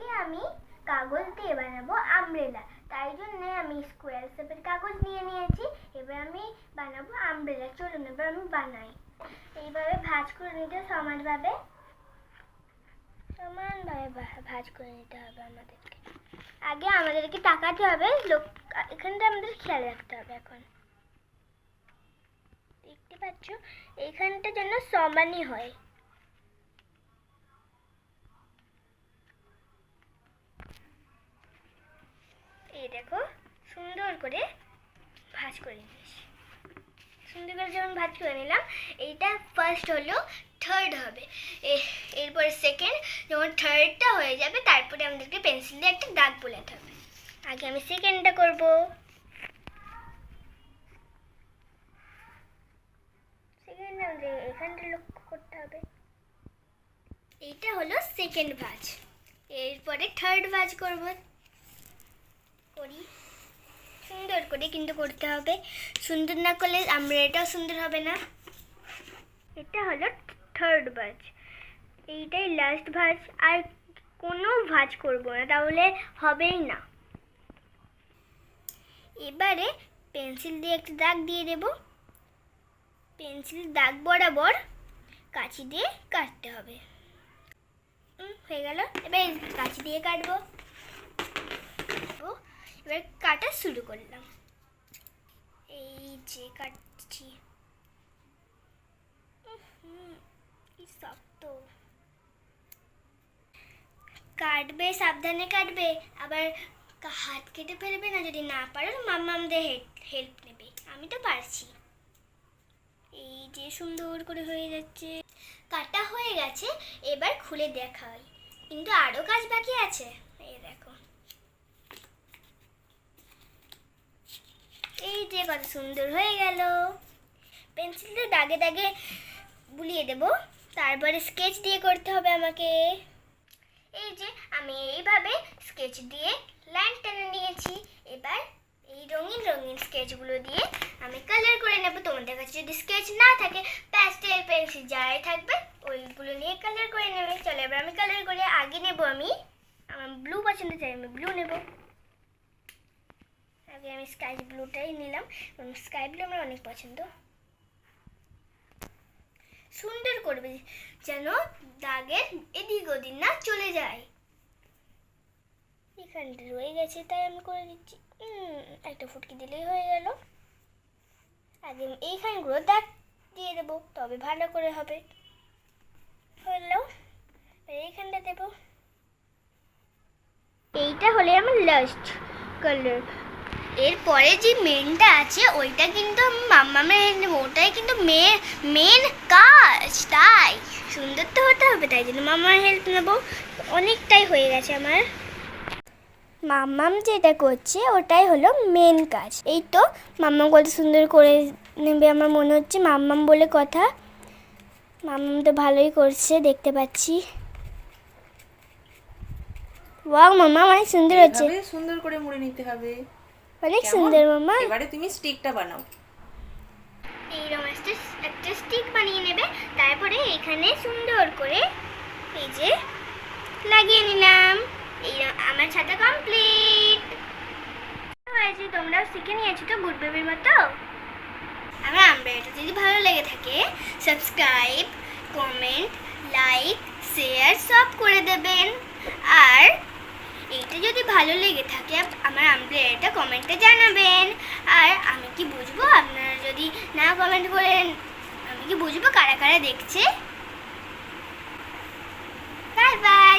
আজকে আমি কাগজ দিয়ে বানাবো আমব্রেলা তাই জন্য আমি স্কোয়ার শেপের কাগজ নিয়ে নিয়েছি। এবার আমি বানাবো আমব্রেলা চলুন, এবার আমি বানাই। এইভাবে ভাঁজ করে নিতে সমানভাবে। সমানভাবে ভাঁজ করে নিতে হবে আমাদেরকে। আগে আমাদেরকে তাকাতে হবে। লোক, এখানটা আমাদের খেয়াল রাখতে হবে এখন। দেখতে পাচ্ছ? এইখানটা যেন সমানই হয়। এই দেখো, সুন্দর করে ভাজ করে নিয়েছি। সুন্দর করে যেমন ভাঁজ করে নিলাম, এইটা ফার্স্ট হলো থার্ড হবে। এরপরে সেকেন্ড যখন থার্ডটা হয়ে যাবে, তারপরে আমাদেরকে পেন্সিল দিয়ে একটা দাগ বোলাতে হবে। আগে আমি সেকেন্ডটা করব। সেকেন্ড এখানটা লক্ষ্য করতে হবে। এইটা হলো সেকেন্ড ভাজ। এরপরে থার্ড ভাজ করব। করি। সুন্দর করে কিন্তু করতে হবে। সুন্দর না করলে আমরা এটাও সুন্দর হবে না। এটা হলো থার্ড ভাজ এইটাই লাস্ট ভাজ আর কোনো ভাজ করব না, তাহলে হবেই না। এবারে পেন্সিল দিয়ে একটা দাগ দিয়ে দেব। পেন্সিল দাগ বরাবর কাঁচি দিয়ে কাটতে হবে। হয়ে গেল। এবার কাঁচি দিয়ে কাটবো। এবার কাটা শুরু করলাম। এই যে কাটছি। শক্ত। কাটবে, সাবধানে কাটবে, আবার হাত কেটে ফেলবে না, যদি না পারো মাম্মা আমাদের হেল্প নেবে। আমি তো পারছি। এই যে সুন্দর করে হয়ে যাচ্ছে। কাটা হয়ে গেছে, এবার খুলে দেখাই। কিন্তু আরও কাজ বাকি আছে এই দেখো এই যে কত সুন্দর হয়ে গেল। পেন্সিল দিয়ে দাগে দাগে বুলিয়ে দেব। তারপরে স্কেচ দিয়ে করতে হবে আমাকে। এই যে আমি এইভাবে স্কেচ দিয়ে লাইন টেনে নিয়েছি। এবার এই রঙিন রঙিন স্কেচগুলো দিয়ে আমি কালার করে নেব। তোমাদের কাছে যদি স্কেচ না থাকে প্যাস্টেল পেন্সিল যাই থাকবে, ওইগুলো নিয়ে কালার করে নেবে। চলো এবার আমি কালার করে আগে নেব আমি। আমার ব্লু পছন্দ চাই আমি ব্লু নেব। আগে আমি স্কাই ব্লুটাই নিলাম এবং স্কাই ব্লু আমার অনেক পছন্দ। সুন্দর করবে যেন দাগের এদিক ওদিক না চলে যায়। এখানটা রয়ে গেছে, তাই আমি করে দিচ্ছি। একটা ফুটকি দিলেই হয়ে গেল। আগে এইখানগুলো দাগ দিয়ে দেবো, তবে ভালো করে হবে। হলো এইখানটা দেবো। এইটা হলে আমার লাস্ট কালার এরপরে যে মেনটা আছে, ওইটা কিন্তু আমি মাম্মামের নেব ওটাই কিন্তু মেন মেন কাজ, তাই। সুন্দর তো হতে হবে, তাই জন্য মাম্মার হেল্প নেব। অনেকটাই হয়ে গেছে আমার। মাম্মাম যেটা করছে, ওটাই হলো মেন কাজ। এই তো মাম্মাম কত সুন্দর করে নেবে আমার মনে হচ্ছে, মাম্মাম বলে কথা। মাম্মাম তো ভালোই করছে, দেখতে পাচ্ছি। ওয়াও মাম্মা অনেক সুন্দর হচ্ছে। সুন্দর করে মুড়ে নিতে হবে। অনেক সুন্দর মাম্মা এবারে তুমি স্টিকটা বানাও। এইরকম একটা একটা স্টিক বানিয়ে নেবে তারপরে এখানে সুন্দর করে এই যে লাগিয়ে নিলাম। এই আমার ছাতা কমপ্লিট হয়েছে তোমরাও শিখে নিয়েছো তো গুড বেবির মতো? আমার আমরা এটা যদি ভালো লেগে থাকে সাবস্ক্রাইব কমেন্ট লাইক শেয়ার সব করে দেবেন। ভালো লেগে থাকে, আমার আমরা কমেন্টে জানাবেন। আর আমি কি বুঝব? আপনারা যদি না কমেন্ট করেন, আমি কি বুঝব? কারা কারা দেখছে? Bye bye.